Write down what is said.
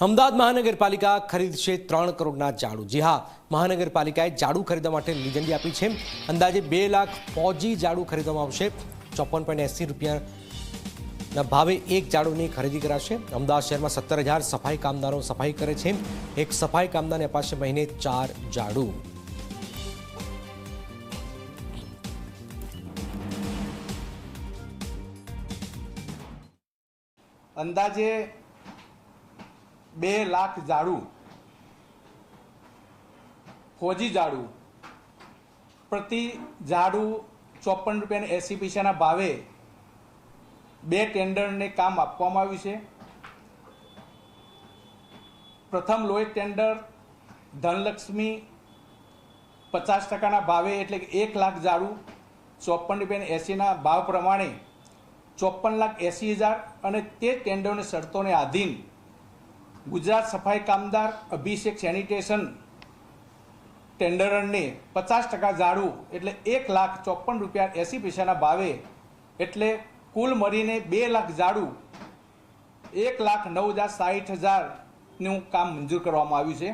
અમદાવાદ મહાનગરપાલિકા ખરીદશે ત્રણ કરોડના ઝાડુ જી હા, મહાનગરપાલિકાએ ઝાડુ ખરીદવા માટે લીજંડી આપી છે. અંદાજે બે લાખ ફોજી ઝાડુ ખરીદવામાં આવશે. ચોપન પોઈન્ટ એંસી રૂપિયાના ભાવે એક ઝાડુની ખરીદી કરાશે. અમદાવાદ શહેરમાં સત્તર હજાર સફાઈ કામદારો સફાઈ કરે છે. એક સફાઈ કામદારને અપાશે મહિને ચાર ઝાડુ અંદાજે બે લાખ ઝાડુ. ફોજી ઝાડુ. પ્રતિ ઝાડુ ચોપન રૂપિયાને એંસી પૈસાના ભાવે બે ટેન્ડરને કામ આપવામાં આવ્યું છે. પ્રથમ લોએસ્ટ ટેન્ડર ધનલક્ષ્મી પચાસ ટકાના ભાવે એટલે કે એક લાખ ઝાડુ ચોપન રૂપિયાને એંસીના ભાવ પ્રમાણે ચોપન લાખ એંસી હજાર અને તે ટેન્ડરની શરતોને આધીન ગુજરાત સફાઈ કામદાર અભિષેક સેનિટેશન ટેન્ડરને પચાસ ટકા ઝાડુ એટલે એક લાખ ચોપન રૂપિયા એંસી પૈસાના ભાવે એટલે કુલ મળીને બે લાખ ઝાડુ, એક લાખ નવ હજાર સાઠ હજારનું કામ મંજૂર કરવામાં આવ્યું છે.